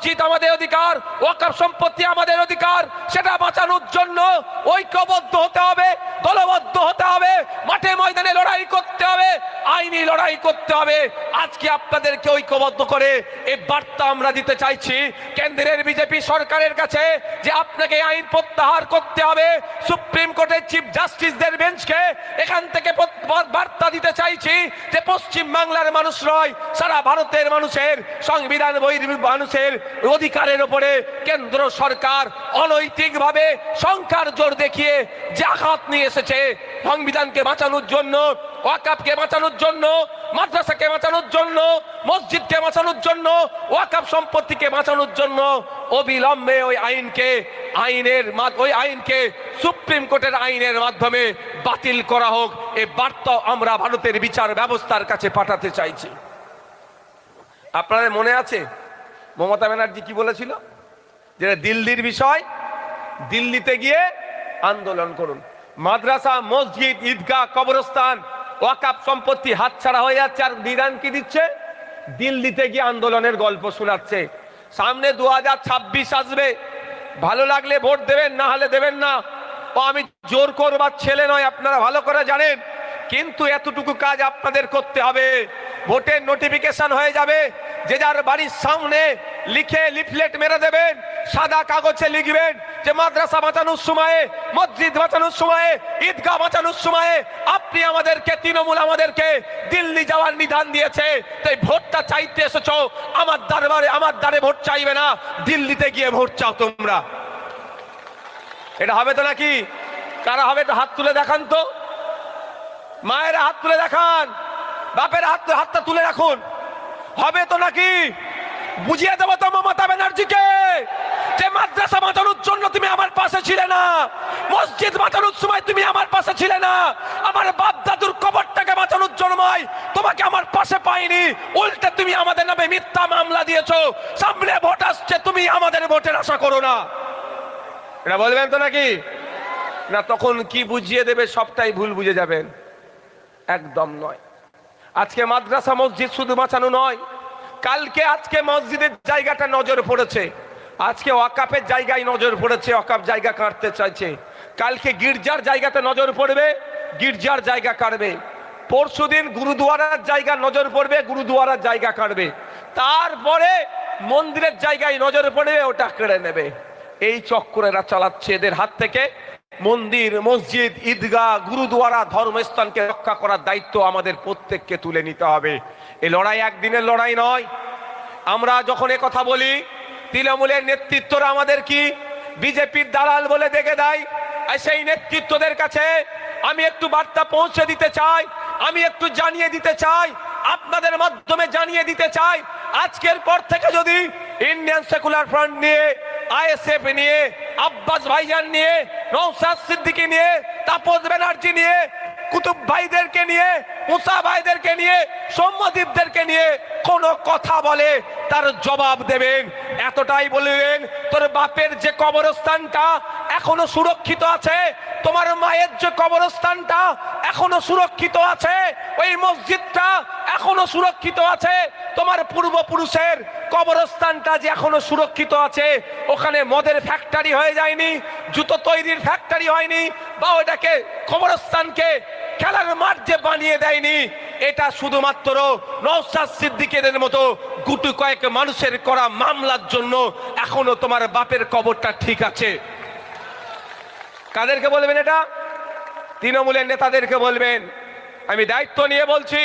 মসজিদ আমাদের অধিকার, ওয়াকাফ সম্পত্তি আমাদের অধিকার, সেটা বাঁচানোর জন্য ঐক্যবদ্ধ হতে হবে, দলবদ্ধ হতে হবে, মাঠে ময়দানে লড়াই করতে হবে, আইনি লড়াই করতে হবে। আজকে আপনাদেরকে ঐক্যবদ্ধ করে এই বার্তা আমরা দিতে চাইছি, কেন্দ্রের বিজেপি সরকারের কাছে যে আপনাকে আইন প্রত্যাহার করতে হবে, সুপ্রিম কোর্টের চিফ জাস্টিসদের বেঞ্চকে এখান থেকে বার্তা দিতে চাইছি যে পশ্চিম বাংলার মানুষ নয়, সারা ভারতের মানুষের, সংবিধান বহির মানুষের অধিকারের উপরে কেন্দ্র সরকার অনৈতিকভাবে সংখ্যার জোর দেখিয়ে যে আঘাত নিয়ে এসেছে সংবিধানকে বাঁচানোর জন্য ওয়াকাপকে বাঁচানোর জন্য, মাদ্রাসাকে বাঁচানোর জন্য, মসজিদকে বাঁচানোর জন্য ওয়াকাপ সম্পত্তিকে বাঁচানোর জন্য অবিলম্বে ওই আইনকে, আইনের ওই আইনকে সুপ্রিম কোর্টের আইনের মাধ্যমে বাতিল করা হোক। এ বার্তা আমরা ভারতের বিচার ব্যবস্থার কাছে পাঠাতে চাইছি। আপনাদের মনে আছে? মমতা ব্যানার্জি কি বলেছিল? যেটা দিল্লির বিষয়, দিল্লিতে গিয়ে আন্দোলন করুন। মাদ্রাসা, মসজিদ, ঈদগাহ, কবরস্থান ওয়াকাপ সম্পত্তি হাতছাড়া হয়ে যাচ্ছে আর নিদান কি দিচ্ছে? দিল্লিতে গিয়ে আন্দোলনের গল্প শোনাচ্ছে। সামনে দু ছাব্বিশ আসবে। ভালো লাগলে ভোট দেবেন, না হলে দেবেন না। ও, আমি জোর করবার ছেলে নয়, আপনারা ভালো করে জানেন। কিন্তু এতটুকু কাজ আপনাদের করতে হবে। ভোটের নোটিফিকেশন হয়ে যাবে। যে যার বাড়ির সামনে লিখে লিফলেট মেরে দেবেন, সাদা কাগজে লিখবেন যে মাদ্রাসা বাঁচানোর সময়ে, মসজিদ বাঁচানোর সময়ে, ঈদগাহ বাঁচানোর সময়ে আপনি আমাদেরকে, তৃণমূল আমাদেরকে দিল্লি যাওয়ার নিধান দিয়েছে। তাই ভোটটা চাইতে এসেছ, আমার দরবারে, আমার দ্বারে ভোট চাইবে না, দিল্লিতে গিয়ে ভোট চাও তোমরা। এটা হবে তো নাকি? কারা হবে তো হাত তুলে দেখান তো? মায়ের হাত তুলে দেখান, বাপের হাত, হাতটা তুলে রাখুন। হবে তো নাকি? বুঝিয়ে দেবো তো মমতা ব্যানার্জিকে যে মাদ্রাসা বাঁচানোর জন্য তুমি আমার পাশে ছিলে না। মসজিদ বাঁচানোর সময় তুমি আমার পাশে ছিলে না। আমার বাপ দাদুর কবরটাকে বাঁচানোর জন্যই তোমাকে আমার পাশে পাইনি। উল্টে তুমি আমাদের নামে মিথ্যা মামলা দিয়েছ। সামনে ভোট আসছে, তুমি আমাদের ভোটের আশা করো না। এটা বলবেন তো নাকি? না, তখন কি বুঝিয়ে দেবে সবটাই ভুল বুঝে যাবেন। একদম নয়। আজকে মাদ্রাসা মসজিদ শুধু বাঁচানো নয়, কালকে আজকে মসজিদের জায়গাটা নজর পড়েছে। আজকে ওয়াকাপের জায়গায় নজর পড়েছে ওয়াকাপ জায়গা কাটতে চাইছে। কালকে গির্জার জায়গাতে নজর পড়বে, গির্জার জায়গা কাটবে। পরশুদিন গুরুদুয়ারার জায়গা নজর পড়বে, গুরুদুয়ারার জায়গা কাটবে। তারপরে মন্দিরের জায়গায় নজর পড়বে, ওটা কেড়ে নেবে। এই চক্করেরা চালাচ্ছে এদের হাত থেকে। মন্দির, মসজিদ, ঈদগাহ, গুরুদুয়ারা ধর্মস্থানকে রক্ষা করার দায়িত্ব আমাদের প্রত্যেককে তুলে নিতে হবে। এই লড়াই একদিনের লড়াই নয়। আমরা যখন কথা বলি, তৃণমূলের নেতৃত্বরা আমাদের কি বিজেপির দালাল বলে দেখে দেয়? আর সেই নেতৃত্বদের কাছে আমি একটু বার্তা পৌঁছে দিতে চাই, আমি একটু জানিয়ে দিতে চাই, আপনাদের মাধ্যমে জানিয়ে দিতে চাই। আজকের পর থেকে যদি ইন্ডিয়ান সেকুলার ফ্রন্ট নিয়ে আইএসএফ নিয়ে আব্বাস ভাইজান নিয়ে নৌসাদ সিদ্দিকী নিয়ে, তাপস ব্যানার্জি নিয়ে, কুতুব ভাইদেরকে নিয়ে, মুসা ভাইদেরকে নিয়ে, সৌম্যদীপদেরকে নিয়ে কোন কথা বলে, তার জবাব দেবেন। এতটাই বলবেন তোর বাপের যে কবরস্থানটা এখনও সুরক্ষিত আছে, তোমার মায়ের যে কবরস্থানটা এখনও সুরক্ষিত আছে, ওই মসজিদটা এখনও সুরক্ষিত আছে? তোমার পূর্বপুরুষের কবরস্থানটা যে এখনও সুরক্ষিত আছে, ওখানে মদের ফ্যাক্টরি হয়ে যায়নি, জুতো তৈরির ফ্যাক্টরি হয়নি, বা ওটাকে কবরস্থানকে খেলার মাঠ যে বানিয়ে দেয়নি। এটা শুধুমাত্র নৌসাদ সিদ্দিকের মতো গুটু কয়েক মানুষের করা মামলার জন্য এখনও তোমার বাপের কবরটা ঠিক আছে। কাদেরকে বলবেন এটা? তৃণমূলের নেতাদেরকে বলবেন। আমি দায়িত্ব নিয়ে বলছি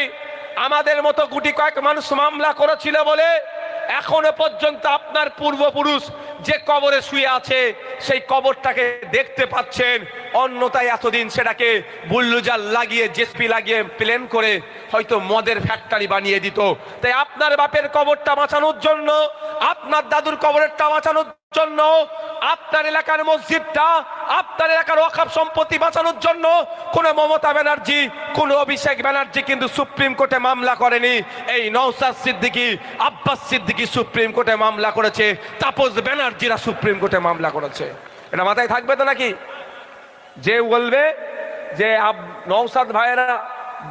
আমাদের মতো গুটি কয়েক মানুষ মামলা করেছিল বলে এখনও পর্যন্ত আপনার পূর্বপুরুষ যে কবরে শুয়ে আছে সেই কবরটাকে দেখতে পাচ্ছেন। অন্যতায় এতদিন সেটাকে বুল্লুজাল লাগিয়ে, জেসপি লাগিয়ে, প্লেন করে হয়তো মদের ফ্যাক্টরি বানিয়ে দিত। তাই আপনার বাপের কবরটা বাঁচানোর জন্য, আপনার দাদুর কবরেরটা বাঁচানোর জন্য, আপনার এলাকার মসজিদটা, আপনার এলাকার ওয়াকাফ সম্পত্তি বাঁচানোর জন্য কোন মমতা ব্যানার্জি, কোন অভিষেক ব্যানার্জি কিন্তু সুপ্রিম কোর্টে মামলা করেনি। এই নৌসাদ সিদ্দিকী, আব্বাস সিদ্দিকী সুপ্রিম কোর্টে মামলা করেছে, তাপস ব্যানার্জিরা সুপ্রিম কোর্টে মামলা করেছে। এটা মাথায় থাকবে তো নাকি? যে বলবে যে নওসাদ ভাইয়েরা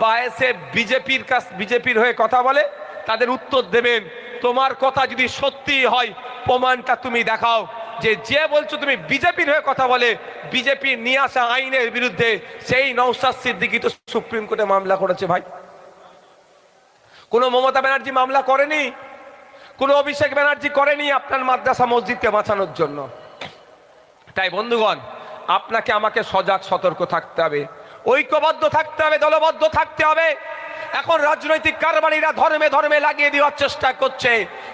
বা এসে বিজেপির কাছ বিজেপির হয়ে কথা বলে, তাদের উত্তর দেবেন, তোমার কথা যদি সত্যি হয়, প্রমাণটা তুমি দেখাও। যে যে বলছো তুমি বিজেপির হয়ে কথা বলে, বিজেপি নিয়ে আসা আইনের বিরুদ্ধে সেই নৌসাদ সিদ্দিকি তো সুপ্রিম কোর্টে মামলা করেছে ভাই। কোনো মমতা ব্যানার্জি মামলা করেনি? কোনো অভিষেক ব্যানার্জি করেনি আপনার মাদ্রাসা মসজিদকে বাঁচানোর জন্য? তাই বন্ধুগণ, আপনাকে আমাকে সজাগ, সতর্ক থাকতে হবে। ঐক্যবদ্ধ থাকতে হবে, দলবদ্ধ থাকতে হবে। এখন রাজনৈতিক কারবারিরা ধর্মে ধর্মে লাগিয়ে দেওয়ার চেষ্টা করছে।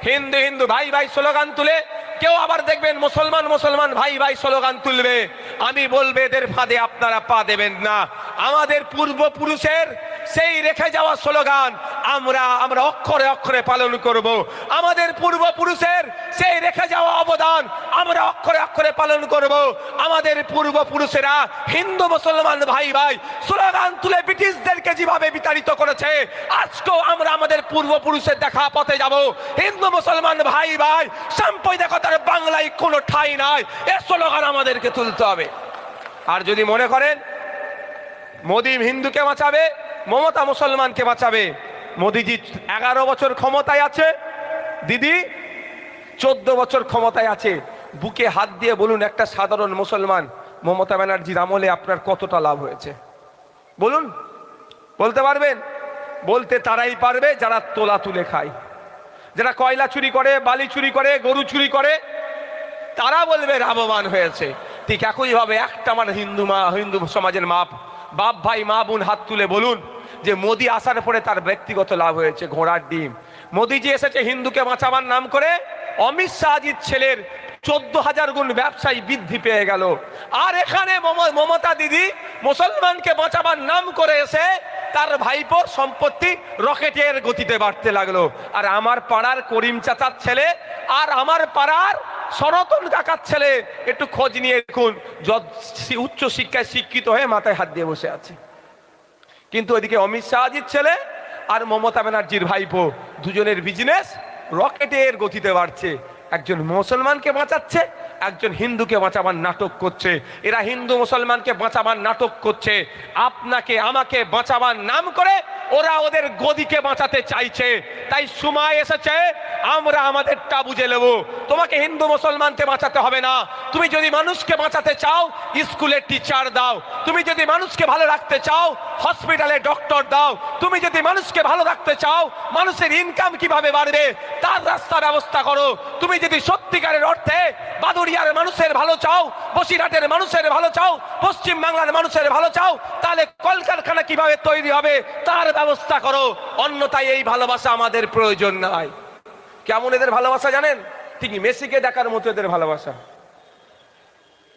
হিন্দু হিন্দু, ভাই ভাই স্লোগান তুলে কেউ আবার দেখবেন মুসলমান মুসলমান, ভাই ভাই স্লোগান তুলবে। আমি বলবে, এদের ফাঁদে আপনারা পা দেবেন না। আমাদের পূর্বপুরুষের সেই রেখে যাওয়া স্লোগান, আমরা আমরা অক্ষরে অক্ষরে পালন করব। আমাদের পূর্বপুরুষের সেই অবদান আমরা অক্ষরে অক্ষরে পালন করব। আমাদের পূর্বপুরুষেরা হিন্দু, মুসলমান ভাই ভাই স্লোগান তুলে ব্রিটিশদেরকে যেভাবে বিতাড়িত করেছে, আজকেও আমরা আমাদের পূর্বপুরুষের দেখা পথে যাব। হিন্দু, মুসলমান ভাই ভাই, সাম্প্রদায়িকতার বাংলায় কোনো ঠাঁই নাই, এ স্লোগান আমাদেরকে তুলতে হবে। আর যদি মনে করেন, মোদী হিন্দুকে বাঁচাবে, মমতা মুসলমানকে বাঁচাবে, মোদিজি এগারো বছর ক্ষমতায় আছে। দিদি চোদ্দ বছর ক্ষমতায় আছে। বুকে হাত দিয়ে বলুন একটা সাধারণ মুসলমান, মমতা ব্যানার্জির আমলে আপনার কতটা লাভ হয়েছে? বলুন, বলতে পারবেন? বলতে তারাই পারবে যারা তোলা তুলে খায়। যারা কয়লা চুরি করে, বালি চুরি করে, গরু চুরি করে, তারা বলবে লাভবান হয়েছে। ঠিক একইভাবে একটা আমার হিন্দু মা, হিন্দু সমাজের মা, বাপ ভাই, মা বোন হাত তুলে বলুন যে মোদি আসার পরে তার ব্যক্তিগত লাভ হয়েছে ঘোড়ার ডিম। মোদিজি এসেছে হিন্দুকে বাঁচাবার নাম করে অমিত শাহজির ছেলের চোদ্দ হাজার গুণ ব্যবসায়ী বৃদ্ধি পেয়ে গেল। আর এখানে মমতা দিদি মুসলমানকে বাঁচাবার নাম করে এসে তার ভাইপোর সম্পত্তি রকেটের গতিতে বাড়তে লাগল। আর আমার পাড়ার করিম চাচার ছেলে আর আমার পাড়ার সনাতন কাকার ছেলে, একটু খোঁজ নিয়ে দেখুন উচ্চ শিক্ষায় শিক্ষিত হয়ে মাথায় হাত দিয়ে বসে আছে। কিন্তু ওইদিকে অমিত শাহজির ছেলে আর মমতা ব্যানার্জির ভাইপো, দুজনের বিজনেস রকেটের গতিতে বাড়ছে। একজন মুসলমানকে বাঁচাচ্ছে, একজন হিন্দুকে বাঁচাবার নাটক করছে। এরা হিন্দু মুসলমানকে বাঁচাবার নাটক করছে। আপনাকে, আমাকে বাঁচাবার নাম করে ওরা ওদের গদিকে বাঁচাতে চাইছে। তাই সময় এসেছে, আমরা আমাদেরটা বুঝে নেব। তোমাকে হিন্দু মুসলমানকে বাঁচাতে হবে না। তুমি যদি মানুষকে বাঁচাতে চাও, স্কুলের টিচার দাও। তুমি যদি মানুষকে ভালো রাখতে চাও হসপিটালে ডক্টর দাও। তুমি যদি মানুষকে ভালো রাখতে চাও, মানুষের ইনকাম কীভাবে বাড়বে, তার রাস্তা ব্যবস্থা করো। তুমি যদি সত্যিকারের অর্থে বাদুরিয়ার মানুষের ভালো চাও বসিরহাটের মানুষের ভালো চাও, পশ্চিম বাংলার মানুষের ভালো চাও, তাহলে কলকারখানা কীভাবে তৈরি হবে তার ব্যবস্থা করো। অন্যথায় এই ভালোবাসা আমাদের প্রয়োজন নাই। কেমন এদের ভালোবাসা জানেন? ঠিক মেসিকে দেখার মতো এদের ভালোবাসা।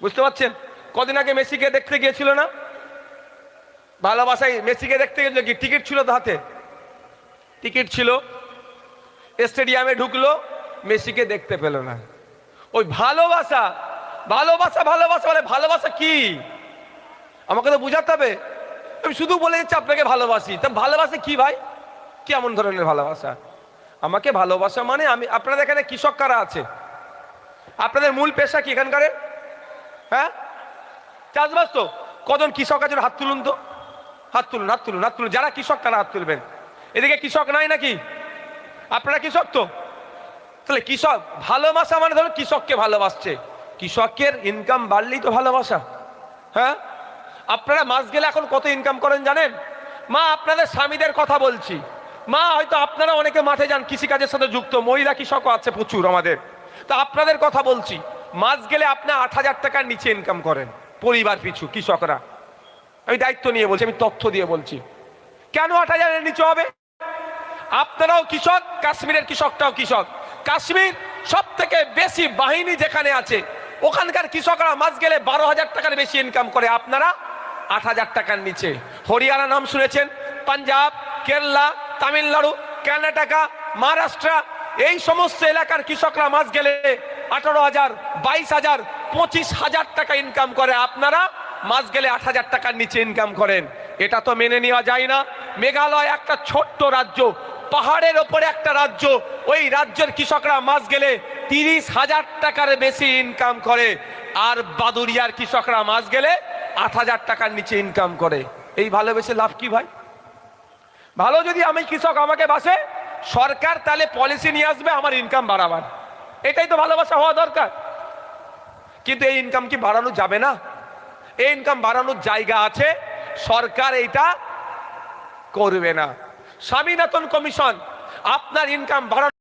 বুঝতে পারছেন? কদিন আগে মেসিকে দেখতে গিয়েছিল না? ভালোবাসায় মেসিকে দেখতে গেছিল কি? টিকিট ছিল হাতে। টিকিট ছিল। স্টেডিয়ামে ঢুকলো, মেসিকে দেখতে পেল না। ওই ভালোবাসা ভালোবাসা ভালোবাসা বলে ভালোবাসা কি? আমাকে তো বুঝাতে হবে। আমি শুধু বলে দিচ্ছি, আপনাকে ভালোবাসি। তা ভালোবাসা কি ভাই? কেমন ধরনের ভালোবাসা? আমাকে ভালোবাসা মানে আমি, আপনাদের এখানে কৃষক কারা আছে? আপনাদের মূল পেশা কি এখানকার? হ্যাঁ? চাষবাস তো? কজন কৃষক আছে হাত তুলুন তো। হাত তুলুন হাত তুলুন হাত তুলুন। যারা কৃষক, তারা হাত তুলবেন। এদিকে কৃষক নাই নাকি? আপনারা কৃষক তো? তাহলে কৃষক, ভালোবাসা মানে ধরো কৃষককে ভালোবাসছে। কৃষকের ইনকাম বাড়লেই তো ভালোবাসা হ্যাঁ? আপনারা মাস গেলে এখন কত ইনকাম করেন জানেন? মা, আপনাদের স্বামীদের কথা বলছি। মা, হয়তো আপনারা অনেকে মাঠে যান, কৃষিকাজের সাথে যুক্ত, মহিলা কৃষকও আছে প্রচুর আমাদের। তা আপনাদের কথা বলছি, মাস গেলে আপনি আট হাজার টাকার নিচে ইনকাম করেন, পরিবার পিছু, কৃষকরা। আমি দায়িত্ব নিয়ে বলছি, আমি তথ্য দিয়ে বলছি। কেন আট হাজারের নিচে হবে? আপনারাও কৃষক, কাশ্মীরের কৃষকটাও কৃষক। কাশ্মীর সব থেকে বেশি বাহিনী যেখানে আছে ওখানকার কৃষকরা মাস গেলে বারো হাজার টাকার বেশি ইনকাম করে। আপনারা আট হাজার টাকার নিচে। হরিয়ানা নাম শুনেছেন, পাঞ্জাব, কেরালা, তামিলনাড়ু, কর্ণাটকা, মহারাষ্ট্র, এই সমস্ত এলাকার কৃষকরা মাস গেলে আঠারো হাজার, বাইশ হাজার, পঁচিশ হাজার টাকা ইনকাম করে। আপনারা মাস গেলে আট হাজার টাকার নিচে ইনকাম করেন। এটা তো মেনে নেওয়া যায় না। মেঘালয় একটা ছোট্ট রাজ্য, পাহাড়ের ওপরে একটা রাজ্য। ওই রাজ্যের কৃষকরা মাস গেলে তিরিশ হাজার টাকার বেশি ইনকাম করে। আর বাদুরিয়ার কৃষকরা মাস গেলে আট হাজার টাকার নিচে ইনকাম করে। এই ভালোবেসে লাভ কি ভাই? ভালো যদি আমি কৃষক আমাকে বাসে, সরকার তাহলে পলিসি নিয়ে আসবে আমার ইনকাম বাড়াবার। এটাই তো ভালোবাসা হওয়া দরকার। কিন্তু এই ইনকাম কি বাড়ানো যাবে না? এই ইনকাম বাড়ানোর জায়গা আছে, সরকার এইটা করবে না। স্বামীনাথন কমিশন, আপনার ইনকাম বাড়ানো